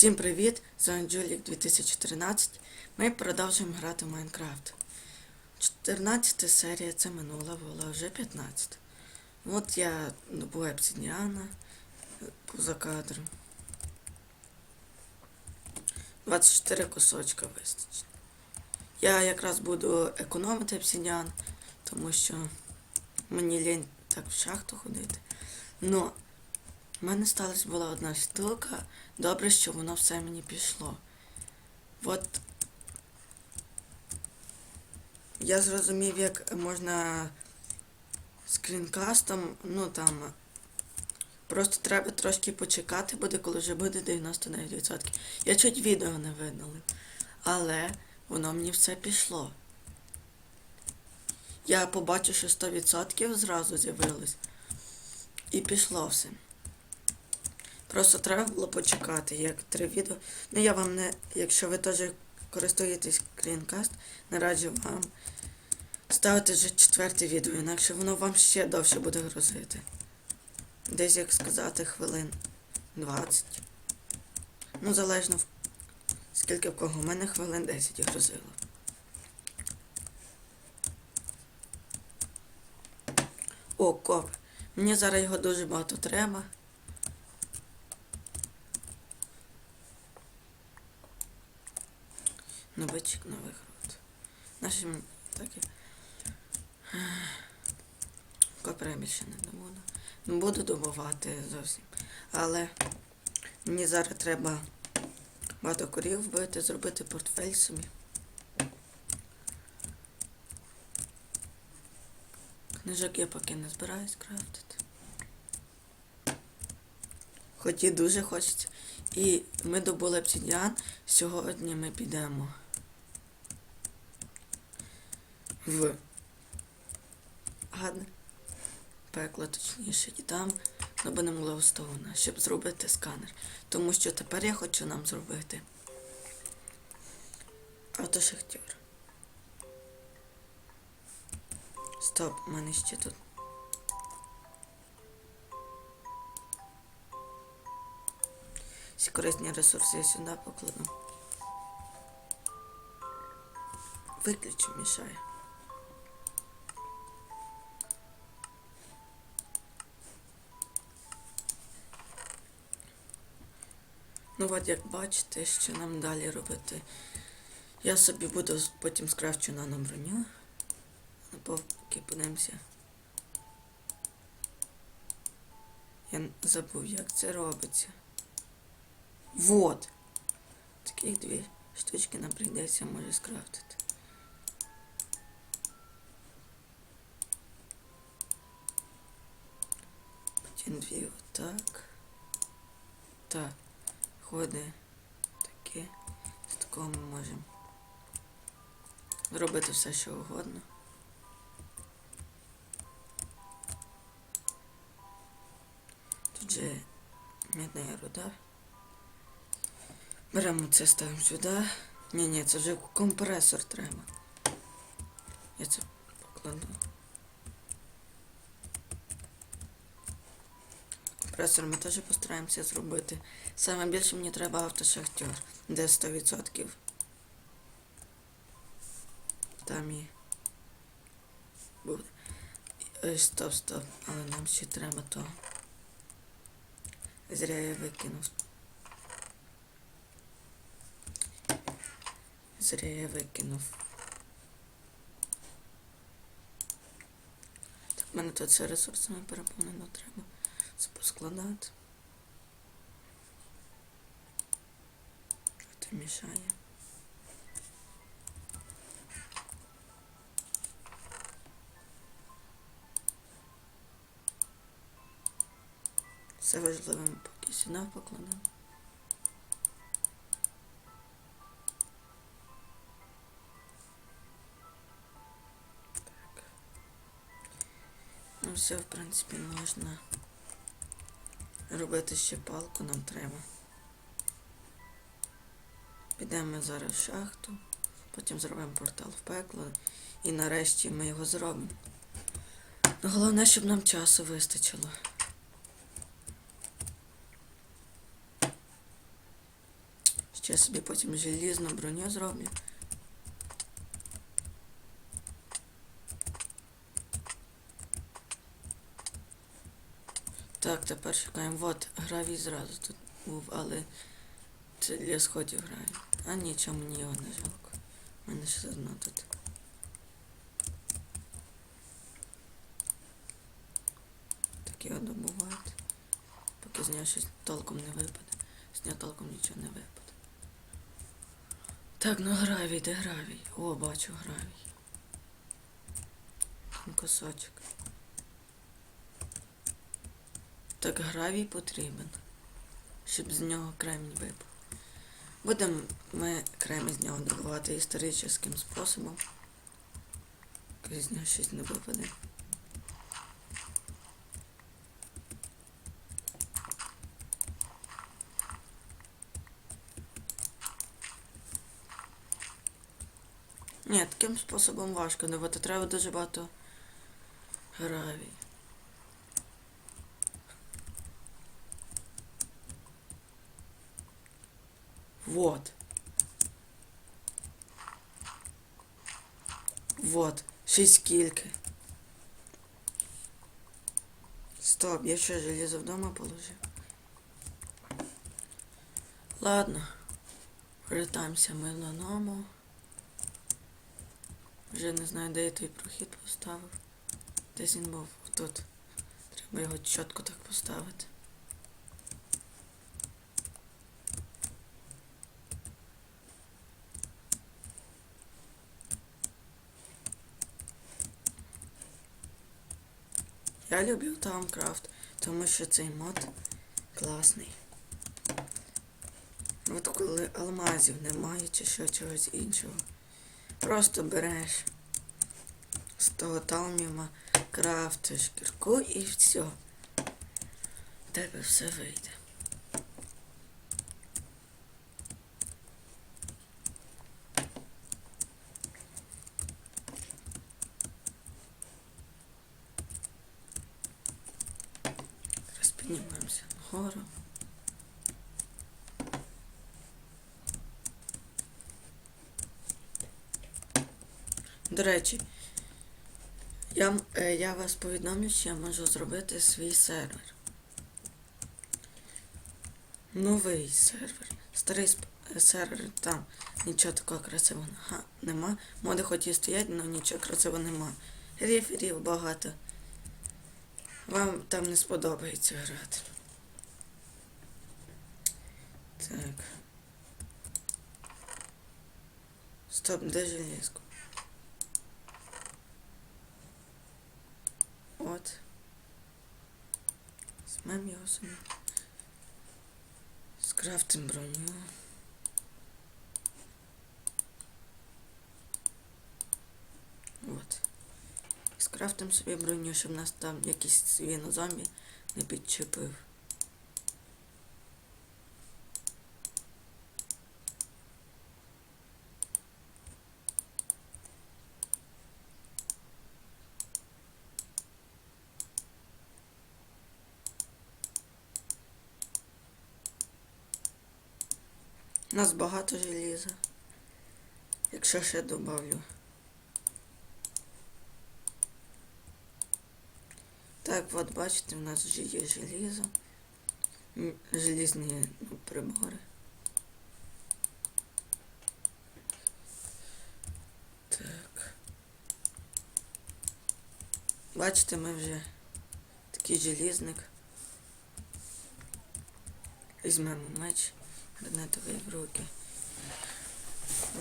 Всім привіт! З вами Джулік 2013. Ми продовжуємо грати в Майнкрафт. 14 серія це минула, була вже 15. От я добув обсидіана поза кадром. 24 кусочка вистачить. Я якраз буду економити обсидіан, тому що мені лінь так в шахту ходити. Но у мене сталася була одна штука. Добре, що воно все мені пішло. От я зрозумів, як можна скрінкастом, ну там. Просто треба трошки почекати буде, коли вже буде 99%. Я чуть відео не видалив. Але воно мені все пішло. Я побачив, що 100% зразу з'явилось. І пішло все. Просто треба було почекати, як три відео. Ну я вам не, якщо ви теж користуєтесь Screencast, не раджу вам ставити вже четверте відео, інакше воно вам ще довше буде грузити. Десь, як сказати, хвилин 20. Ну, залежно скільки в кого. У мене хвилин 10 грузило. О, коп. Мені зараз його дуже багато треба. Новичок нових рот. Нашим такі. Копера більше не добуду. Не буду добувати зовсім. Але мені зараз треба багато корів вбити, зробити портфель собі. Книжок я поки не збираюсь крафтити. Хоч і дуже хочеться. І ми добули обсидіан. Сьогодні ми підемо в гадне пекло, точніше, і там добудемо лоустоуна, щоб зробити сканер. Тому що тепер я хочу нам зробити автошахтер. Стоп, у мене ще тут. Всі корисні ресурси я сюди покладу. Виключу, мішає. Ну от як бачите, що нам далі робити. Я собі буду потім скрафчу на броню. А Поки подивимося. Я забув, як це робиться. Вот. Таких дві штучки нам прийдеться може скрафтити. Потім дві отак. Так. Ходи. Таке. З такого ми можемо зробити все, що угодно. Тут же мідна руда. Беремо це, ставимо сюди. Ні, ні, це вже компресор треба. Я це покладу. Компресор ми теж постараємося зробити. Саме більше мені треба автошахтер, де 100%. Там і буде. Ой, стоп, стоп, але нам ще треба то. Зря я викинув. Зря я викинув. Так, в мене тут все ресурсами переповнено треба. Це поскладати. А мішає. Все важливе ми поки сюди покладемо. Так. Ну все, в принципі, можна робити ще палку нам треба. Підемо зараз в шахту, потім зробимо портал в пекло і нарешті ми його зробимо. Головне, щоб нам часу вистачило. Ще собі потім желізну броню зроблю. Так, тепер шукаємо. Вот, гравій зразу тут був, але це для сходів грає. А нічого мені його не жалко. У мене ще одно тут. Так його добувають. Поки з нього щось толком не випаде. З нього толком нічого не випаде. Так, ну гравій, де гравій? О, бачу гравій. Там кусочок. Так гравій потрібен, щоб з нього кремінь випав. Будемо ми кремінь з нього добувати історичним способом. З нього щось не випаде. Ні, таким способом важко добути. Треба дуже багато гравій. Вот. Вот. Шість кільки. Стоп, я що железо вдома положив. Ладно. Вертаємося ми додому. Вже не знаю, де я той прохід поставив. Десь він був тут. Треба його чітко так поставити. Я люблю Тамкрафт, тому що цей мод класний. От коли алмазів немає чи що чогось іншого. Просто береш з того талміма, крафтиш кірку і все. У тебе все вийде. Зараз піднімаємося вгору. До речі, я, е, я вас повідомлю, що я можу зробити свій сервер. Новий сервер. Старий е, сервер там нічого такого красивого нема. Моди хоч і стоять, але нічого красивого нема. Реферів багато. Вам там не сподобається грати. Так. Стоп, де железку? От. Візьмем його собі. Скрафтим броню. От. І скрафтим собі броню, щоб нас там якийсь свинозомбі не підчепив. У нас багато желіза. Якщо ще добавлю. Так, от бачите, у нас вже є желізо. Желізні ну, прибори. Так. Бачите, ми вже такий желізник. Візьмемо меч гранатовий в руки.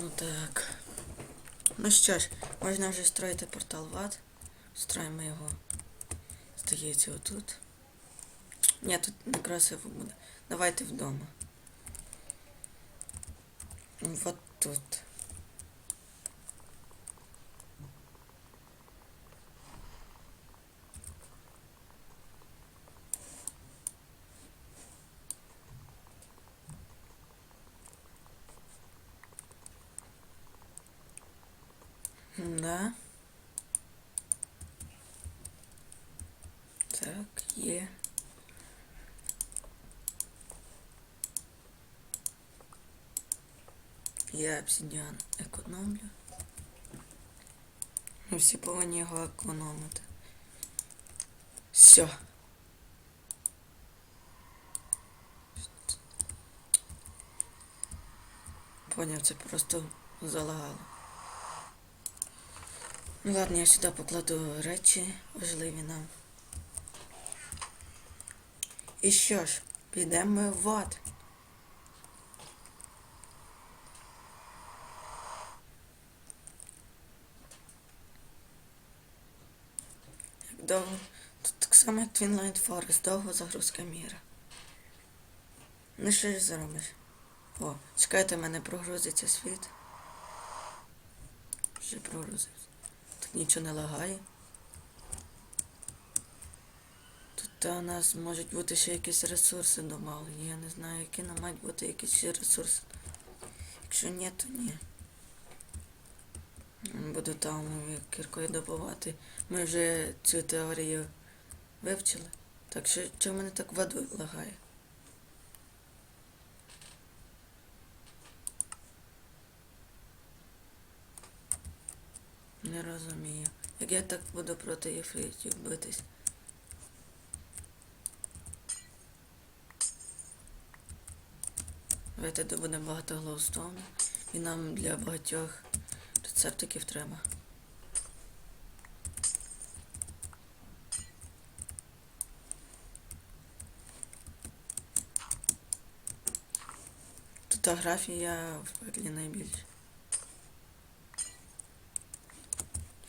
Ну так. Ну що ж, можна вже строїти портал в ад. Строїмо його. Здається, отут. Ні, тут не красиво буде. Давайте вдома. Вот тут. Да. Я обсидіан економлю. Ми всі повинні його економити. Все. Поняв, це просто залагало. Ну ладно, я сюди покладу речі важливі нам. І що ж, підемо ми в ад. Довго. Тут так само як Twinlight Forest, довго загрузка міра. Ну що ж зробиш? О, чекайте, в мене прогрузиться світ. Вже прогрузився. Тут нічого не лагає. Тут у нас можуть бути ще якісь ресурси домовлені. Я не знаю, які нам мають бути якісь ще ресурси. Якщо ні, то ні. Буду там кіркою добувати. Ми вже цю теорію вивчили. Так що чому мене так воду лагає? Не розумію. Як я так буду проти єфритів битись? Давайте добудемо багато глоустону. І нам для багатьох рецептиків треба. Фотографія в пеклі найбільше.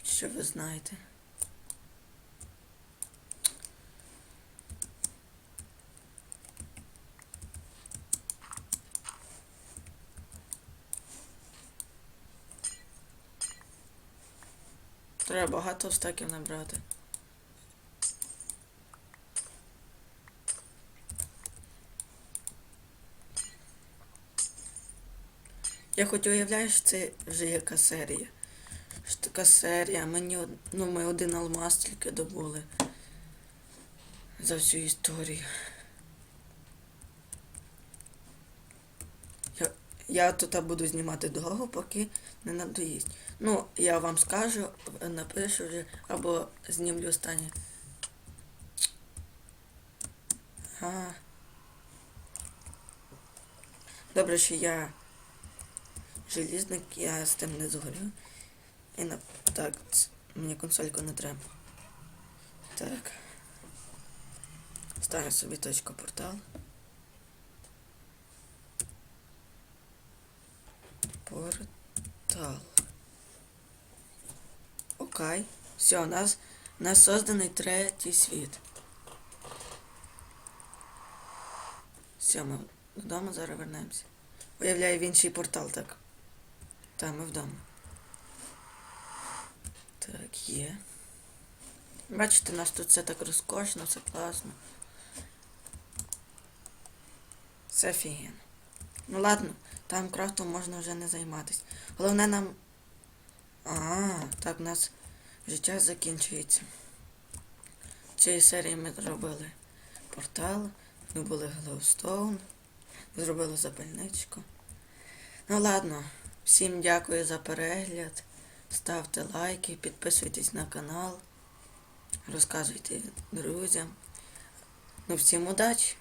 Що ви знаєте? Треба багато стаків набрати. Я хоч уявляю, що це вже яка серія. Що така серія, мені ну, ми один алмаз тільки добули за всю історію. Я, тут буду знімати довго, поки не надоїсть. Ну, я вам скажу, напишу вже, або знімлю останнє. А. Добре, що я желізник, я з тим не згорю. І на... Так, мені консольку не треба. Так. Ставлю собі точку портал. Портал. Окей. Все, у нас, у нас созданий третій світ. Все, ми додому зараз вернемося. Уявляю в інший портал, так. Так, ми вдома. Так, є. Бачите, у нас тут все так розкошно, все класно. Все офігенно. Ну ладно, там крафтом можна вже не займатися. Головне нам. А, так, у нас життя закінчується. В цій серії ми зробили портал, ми були Глоустоун, зробили запальничку. Ну ладно, всім дякую за перегляд. Ставте лайки, підписуйтесь на канал, розказуйте друзям. Ну всім удачі!